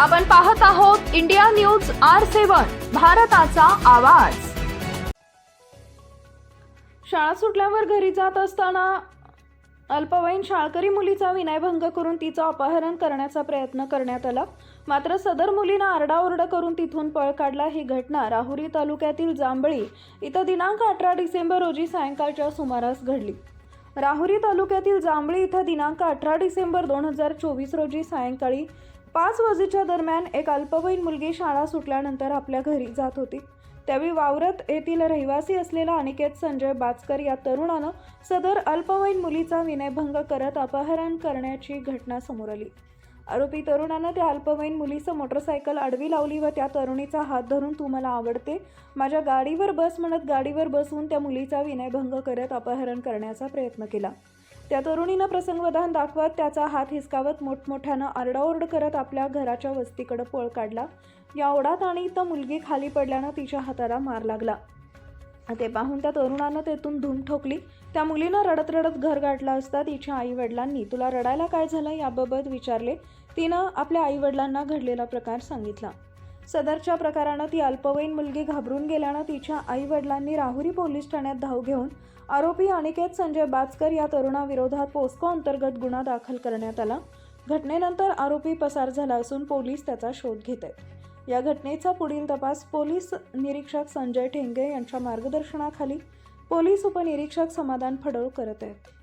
आपण पाहत आहोत इंडिया न्यूज आर सेवन भारताचा आवाज. शाळा सुटल्यावर घरी जात असताना अल्पवयीन शाळकरी मुलीचा विनयभंग करून तिचं अपहरण करण्याचा प्रयत्न करण्यात आला. मात्र सदर मुलीनं आरडाओरडा करून तिथून पळ काढला ही घटना राहुरी तालुक्यातील जांभळी इथं दिनांक अठरा डिसेंबर रोजी सायंकाळच्या सुमारास घडली. राहुरी तालुक्यातील जांभळी इथं दिनांक अठरा डिसेंबर दोन हजार चोवीस रोजी सायंकाळी पाच वाजेच्या दरम्यान एक अल्पवयीन मुलगी शाळा सुटल्यानंतर आपल्या घरी जात होती. त्यावेळी वावरत येथील रहिवासी असलेला अनिकेत संजय बाचकर या तरुणानं सदर अल्पवयीन मुलीचा विनयभंग करत अपहरण करण्याची घटना समोर आली. आरोपी तरुणानं त्या अल्पवयीन मुलीचं मोटरसायकल आडवी लावली व त्या तरुणीचा हात धरून तू मला आवडते. माझ्या गाडीवर बस म्हणत गाडीवर बसून त्या मुलीचा विनयभंग करत अपहरण करण्याचा प्रयत्न केला. त्या तरुणीनं प्रसंगवधान दाखवत त्याचा हात हिसकावत मोठमोठ्यानं आरडाओरड करत आपल्या घराच्या वस्तीकडं पळ काढला. या ओढात आणि तर मुलगी खाली पडल्यानं तिच्या हाताला मार लागला. ते पाहून त्या तरुणानं तेथून धूम ठोकली. त्या मुलीनं रडत रडत घर गाठलं असता तिच्या आई वडिलांनी तुला रडायला काय झालं? याबाबत विचारले. तिनं आपल्या आई वडिलांना घडलेला प्रकार सांगितला. सदरच्या प्रकारानं ती अल्पवयीन मुलगी घाबरून गेल्यानं तिच्या आई वडिलांनी राहुरी पोलीस ठाण्यात धाव घेऊन आरोपी अनिकेत संजय बाचकर या तरुणाविरोधात पोस्को अंतर्गत गुन्हा दाखल करण्यात आला. घटनेनंतर आरोपी पसार झाला असून पोलीस त्याचा शोध घेत आहेत. या घटनेचा पुढील तपास पोलीस निरीक्षक संजय ठेंगे यांच्या मार्गदर्शनाखाली पोलीस उपनिरीक्षक समाधान फडळ करत आहेत.